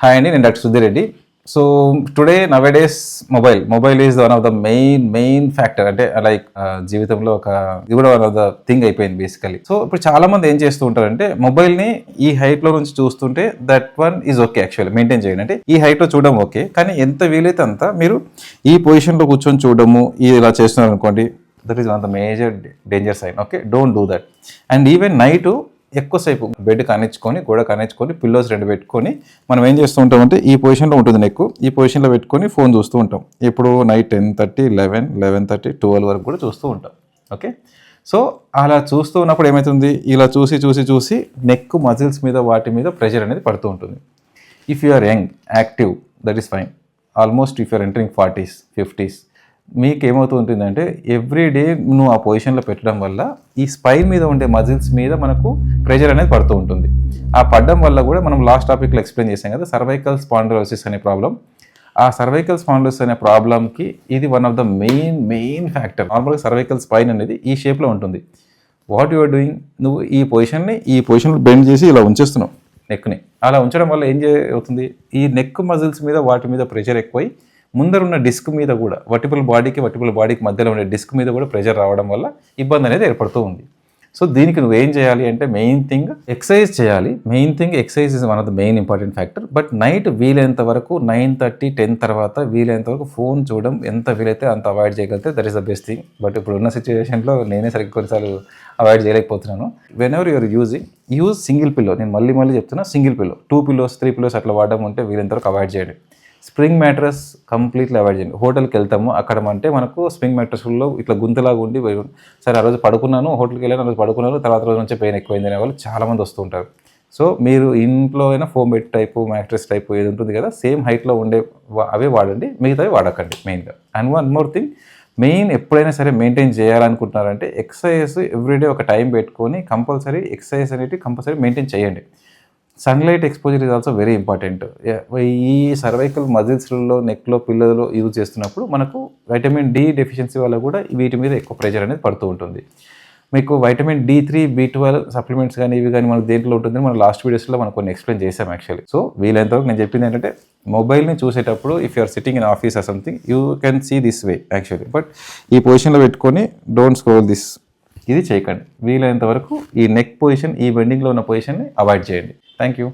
Hi అండి నేను doctor Reddy. So today nowadays mobile mobile is one of the main main factor అంటే like జీవితంలో ఒక ఇది కూడా వన్ ఆఫ్ ద థింగ్ అయిపోయింది బేసికలీ సో ఇప్పుడు చాలా మంది ఏం చేస్తూ ఉంటారంటే మొబైల్ని ఈ హైట్లో నుంచి చూస్తుంటే that one is okay actually maintain చేయండి. అంటే ఈ హైట్లో చూడడం ఓకే కానీ ఎంత వీలైతే అంత మీరు ఈ పొజిషన్లో కూర్చొని చూడడము ఇలా చేస్తున్నారు అనుకోండి that is one of the major danger sign okay don't do that and even night ఎక్కువసేపు బెడ్ కనెచ్చుకొని గోడ కనెచ్చుకొని పిల్లోస్ రెండు పెట్టుకొని మనం ఏం చేస్తూ ఉంటామంటే ఈ పొజిషన్లో ఉంటుంది నెక్ ఈ పొజిషన్లో పెట్టుకొని ఫోన్ చూస్తూ ఉంటాం. ఇప్పుడు night ten thirty eleven eleven thirty twelve వరకు కూడా చూస్తూ ఉంటాం. ఓకే సో అలా చూస్తూ ఉన్నప్పుడు ఏమవుతుంది ఇలా చూసి చూసి చూసి నెక్ మజిల్స్ మీద వాటి మీద ప్రెషర్ అనేది పడుతూ ఉంటుంది. If you are young active that is fine almost if you're entering forties fifties మీకు ఏమవుతూ ఉంటుందంటే ఎవ్రీ డే నువ్వు ఆ పొజిషన్లో పెట్టడం వల్ల ఈ స్పైన్ మీద ఉండే మజిల్స్ మీద మనకు ప్రెషర్ అనేది పడుతూ ఉంటుంది. ఆ పడడం వల్ల కూడా మనం లాస్ట్ టాపిక్లో ఎక్స్ప్లెయిన్ చేసాం కదా సర్వైకల్ స్పాండిలోసిస్ అనే ప్రాబ్లం ఆ సర్వైకల్ స్పాండిలోసిస్ అనే ప్రాబ్లంకి ఇది one of the main main factor నార్మల్గా సర్వైకల్ స్పైన్ అనేది ఈ షేప్లో ఉంటుంది. వాట్ యు ఆర్ డూయింగ్ నువ్వు ఈ పొజిషన్ని ఈ పొజిషన్లో బెండ్ చేసి ఇలా ఉంచేస్తున్నావు నెక్ని అలా ఉంచడం వల్ల ఏం చే అవుతుంది ఈ నెక్ మజిల్స్ మీద వాటి మీద ప్రెషర్ ఎక్కువై ముందరున్న డిస్క్ మీద కూడా వర్టిపుల్ బాడీకి వర్టిపుల్ బాడీకి మధ్యలో ఉండే డిస్క్ మీద కూడా ప్రెషర్ రావడం వల్ల ఇబ్బంది అనేది ఏర్పడుతూ ఉంది. సో దీనికి నువ్వు ఏం చేయాలి అంటే మెయిన్ థింగ్ ఎక్సర్సైజ్ చేయాలి. Main thing exercise is one of the main important factor. But night వీలైనంత వరకు నైన్ థర్టీ టెన్ తర్వాత వీలైనంత వరకు ఫోన్ చూడడం ఎంత వీలైతే అంత అవాయిడ్ చేయగలిగితే that is the best thing. But ఇప్పుడు ఉన్న సిచ్యువేషన్లో నేనే సరిగ్గా కొన్నిసార్లు అవాయిడ్ చేయలేకపోతున్నాను. Whenever your using use single pillow నేను మళ్ళీ మళ్ళీ చెప్తున్నా single pillow two pillows three pillows అట్లా వాడడం ఉంటే వీలైనంత వరకు అవాయిడ్ చేయండి. స్ప్రింగ్ మ్యాట్రస్ కంప్లీట్లీ అవాయిడ్ చేయండి. హోటల్కి వెళ్తాము అక్కడ అంటే మనకు స్ప్రింగ్ మ్యాట్రస్లో ఇట్లా గుంతలాగా ఉండి సరే ఆ రోజు పడుకున్నాను హోటల్కి వెళ్ళాను ఆ రోజు పడుకున్నాను తర్వాత రోజు నుంచి పెయిన్ ఎక్కువైంది అనే వాళ్ళు చాలామంది వస్తూ ఉంటారు. సో మీరు ఇంట్లో అయినా foam bed type mattress type ఏది ఉంటుంది కదా సేమ్ హైట్లో ఉండే అవే వాడండి మిగతావి వాడకండి మెయిన్గా. And one more thing main ఎప్పుడైనా సరే మెయింటైన్ చేయాలనుకుంటున్నారంటే ఎక్సర్సైజ్ ఎవ్రీడే ఒక టైం పెట్టుకొని కంపల్సరీ ఎక్సర్సైజ్ అనేది కంపల్సరీ మెయింటైన్ చేయండి. Sunlight exposure is also very important ఈ సర్వైకల్ మజిల్స్లో నెక్లో పిల్లలు యూజ్ చేస్తున్నప్పుడు మనకు వైటమిన్ డి డెఫిషియన్సీ వల్ల కూడా వీటి మీద ఎక్కువ ప్రెషర్ అనేది పడుతూ ఉంటుంది. మీకు vitamin D three B twelve supplements కానీ ఇవి కానీ మనకు దేంట్లో ఉంటుంది మనం లాస్ట్ వీడియోస్లో మనం కొన్ని ఎక్స్ప్లెయిన్ చేసాం యాక్చువల్లీ సో వీలైనంతవరకు నేను చెప్పింది ఏంటంటే మొబైల్ని చూసేటప్పుడు if you're sitting in office or something you can see this way actually but ఈ పొజిషన్లో పెట్టుకొని డోంట్ స్క్రోల్ దిస్ ఇది చేయకండి. వీలైనంత వరకు ఈ నెక్ పొజిషన్ ఈ బెండింగ్లో ఉన్న పొజిషన్ని అవాయిడ్ చేయండి. Thank you